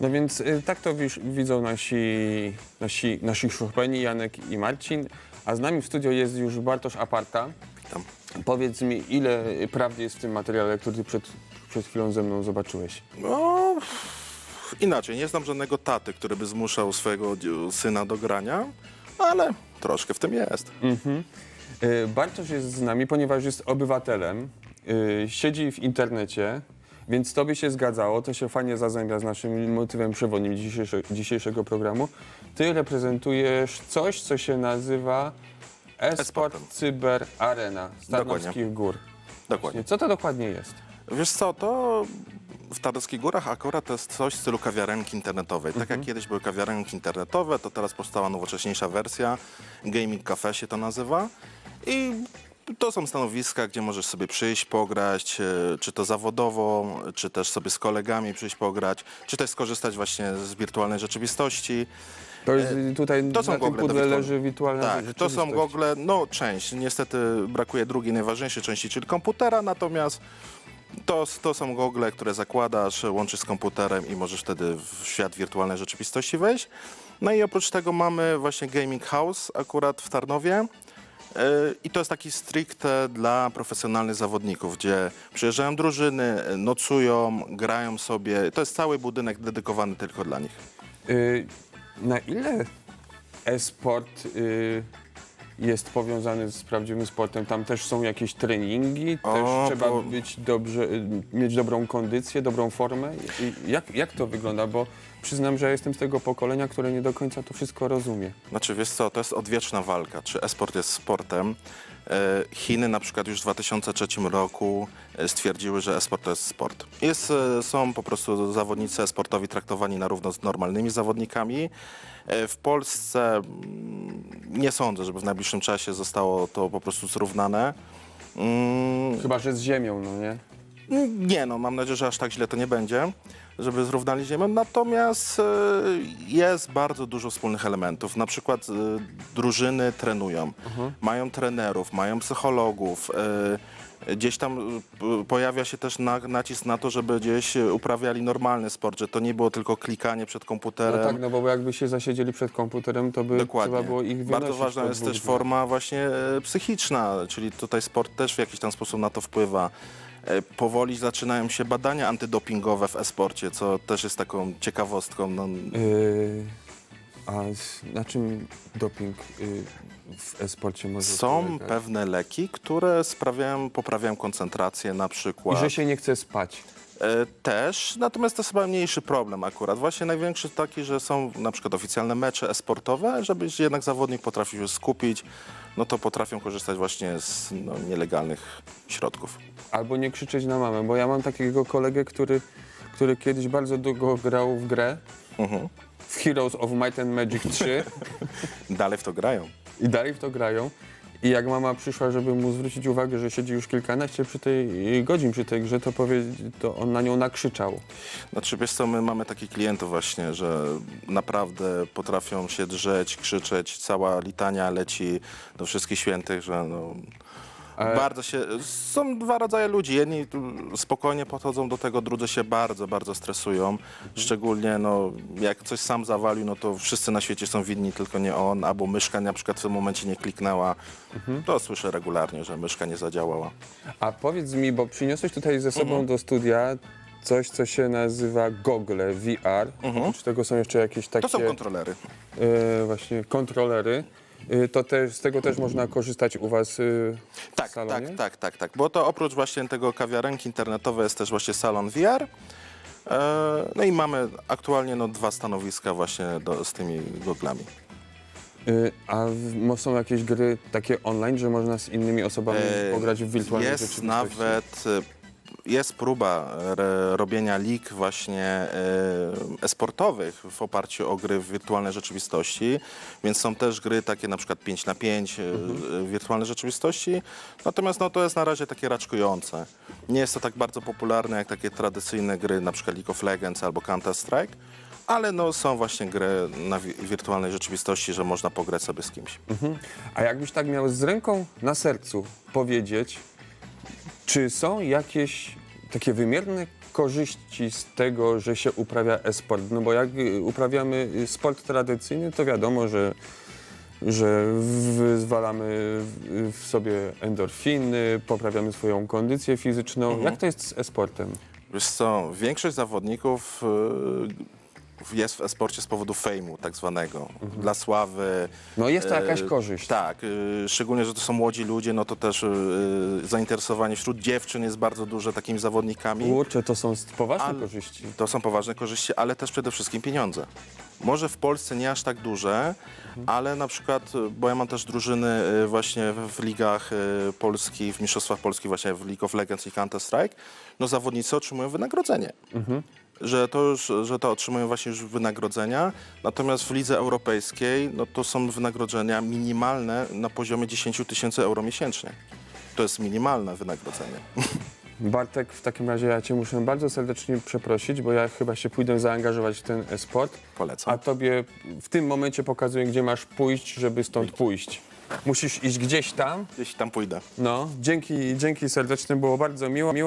No więc y, tak to wisz, widzą nasi, nasi, nasi Chopini, Janek i Marcin, a z nami w studio jest już Bartosz Aparta. Witam. Powiedz mi, ile prawdy jest w tym materiale, który ty przed, przed chwilą ze mną zobaczyłeś? No, inaczej, nie znam żadnego taty, który by zmuszał swojego dzie- syna do grania, ale troszkę w tym jest. Y, Bartosz jest z nami, ponieważ jest obywatelem, y, siedzi w internecie, więc to by się zgadzało, to się fajnie zazębia z naszym motywem przewodnim dzisiejsze, dzisiejszego programu. Ty reprezentujesz coś, co się nazywa Esport Esportem. Cyber Arena z Tarnowskich Dokładnie. Gór. Dokładnie. Co to dokładnie jest? Wiesz co, to w Tarnowskich Górach akurat to jest coś w stylu kawiarenki internetowej. Tak jak kiedyś były kawiarenki internetowe, to teraz powstała nowocześniejsza wersja, Gaming Cafe się to nazywa i to są stanowiska, gdzie możesz sobie przyjść, pograć, e, czy to zawodowo, czy też sobie z kolegami przyjść pograć, czy też skorzystać właśnie z wirtualnej rzeczywistości. To jest tutaj to są na tym gogle pudle leży wirtualna Tak, to są rzeczywistość. gogle, no część. Niestety brakuje drugiej najważniejszej części, czyli komputera, natomiast to, to są gogle, które zakładasz, łączysz z komputerem i możesz wtedy w świat wirtualnej rzeczywistości wejść. No i oprócz tego mamy właśnie Gaming House akurat w Tarnowie. I to jest taki stricte dla profesjonalnych zawodników, gdzie przyjeżdżają drużyny, nocują, grają sobie. To jest cały budynek dedykowany tylko dla nich. Y, na ile e-sport y, jest powiązany z prawdziwym sportem? Tam też są jakieś treningi, O, też trzeba bo- być dobrze, y, mieć dobrą kondycję, dobrą formę. I jak, jak to wygląda? Bo przyznam, że ja jestem z tego pokolenia, które nie do końca to wszystko rozumie. Znaczy, wiesz co, to jest odwieczna walka. Czy e-sport jest sportem? E, Chiny na przykład już w 2003 roku e, stwierdziły, że e-sport to jest sport. Jest, e, są po prostu zawodnicy e-sportowi traktowani na równo z normalnymi zawodnikami. W Polsce mm, nie sądzę, żeby w najbliższym czasie zostało to po prostu zrównane. Mm, Chyba, że z ziemią, no nie? Nie no, mam nadzieję, że aż tak źle to nie będzie, żeby zrównali ziemię. Natomiast e, jest bardzo dużo wspólnych elementów. Na przykład e, drużyny trenują, mają trenerów, mają psychologów. e, Gdzieś tam pojawia się też na, nacisk na to, żeby gdzieś uprawiali normalny sport, że to nie było tylko klikanie przed No komputerem. tak, no bo jakby się zasiedzieli przed komputerem, to by Dokładnie. trzeba było ich wynosić Bardzo ważna po jest dwóch też dniach. forma właśnie e, psychiczna, czyli tutaj sport też w jakiś tam sposób na to wpływa. E, Powoli zaczynają się badania antydopingowe w e-sporcie, co też jest taką ciekawostką. No, Y, a z- na czym doping y, w e-sporcie może są polegać? pewne leki, które sprawiają, poprawiają koncentrację na I przykład. że się nie chce spać. E, Też, natomiast to jest chyba mniejszy problem akurat. Właśnie największy taki, że są na przykład oficjalne mecze e-sportowe, żeby się jednak zawodnik potrafił się skupić, no to potrafią korzystać właśnie z no, nielegalnych środków. Albo nie krzyczeć na mamę, bo ja mam takiego kolegę, który, który kiedyś bardzo długo grał w grę, Mhm. w Heroes of Might and Magic 3 Dalej w to grają. i dalej w to grają. I jak mama przyszła, żeby mu zwrócić uwagę, że siedzi już kilkanaście przy tej, godzin przy tej grze, to, powie, to on na nią nakrzyczał. Znaczy, wiesz co, my mamy takich klientów właśnie, że naprawdę potrafią się drzeć, krzyczeć, cała litania leci do wszystkich świętych, że no, bardzo się... Są dwa rodzaje ludzi. Jedni tu spokojnie podchodzą do tego, drudzy się bardzo, bardzo stresują. Szczególnie, no, jak coś sam zawalił, no to wszyscy na świecie są winni, tylko nie on, albo myszka na przykład w tym momencie nie kliknęła. To słyszę regularnie, że myszka nie zadziałała. A powiedz mi, bo przyniosłeś tutaj ze sobą Mhm. do studia coś, co się nazywa gogle VR. Oprócz tego są jeszcze jakieś takie Mhm. To są kontrolery. e, właśnie kontrolery. E, to też, z tego też można korzystać u was e, w Tak, salonie? tak, tak, tak, tak. Bo to oprócz właśnie tego kawiarenki internetowej jest też właśnie salon VR. E, No i mamy aktualnie no, dwa stanowiska właśnie do, z tymi goglami. E, A w, mo- są jakieś gry takie online, że można z innymi osobami E, pograć w wirtualnej Jest rzeczywistości? nawet, e, jest próba re, robienia lig właśnie e, e-sportowych w oparciu o gry w wirtualnej rzeczywistości, więc są też gry takie na przykład 5 na 5 e, w wirtualnej rzeczywistości, natomiast no, to jest na razie takie raczkujące. Nie jest to tak bardzo popularne jak takie tradycyjne gry, na przykład League of Legends albo Counter-Strike, ale no, są właśnie gry na wi- wirtualnej rzeczywistości, że można pograć sobie z kimś. Mhm. A jakbyś tak miał z ręką na sercu powiedzieć, czy są jakieś takie wymierne korzyści z tego, że się uprawia e-sport? No bo jak y, uprawiamy y, sport tradycyjny, to wiadomo, że, że wyzwalamy w- sobie endorfiny, poprawiamy swoją kondycję fizyczną. Jak to jest z e-sportem? Wiesz co, większość zawodników y, jest w esporcie z powodu fejmu tak zwanego, dla sławy. No jest to E, jakaś korzyść. Tak, y, szczególnie, że to są młodzi ludzie, no to też y, zainteresowanie wśród dziewczyn jest bardzo duże takimi zawodnikami. Kurczę, to są poważne korzyści. To są poważne korzyści, ale też przede wszystkim pieniądze. Może w Polsce nie aż tak duże, ale na przykład, y, bo ja mam też drużyny y, właśnie w, w ligach y, polskich, w mistrzostwach polskich, właśnie w League of Legends i Counter-Strike, no zawodnicy otrzymują wynagrodzenie. Że to już, że to otrzymują właśnie już wynagrodzenia, natomiast w lidze europejskiej, no to są wynagrodzenia minimalne na poziomie 10 tysięcy euro miesięcznie. To jest minimalne wynagrodzenie. Bartek, w takim razie ja Cię muszę bardzo serdecznie przeprosić, bo ja chyba się pójdę zaangażować w ten e-sport, Polecam. a Tobie w tym momencie pokazuję, gdzie masz pójść, żeby stąd pójść. Musisz iść gdzieś tam. Jeśli tam pójdę. No, dzięki, dzięki serdeczne, było bardzo miło. miło.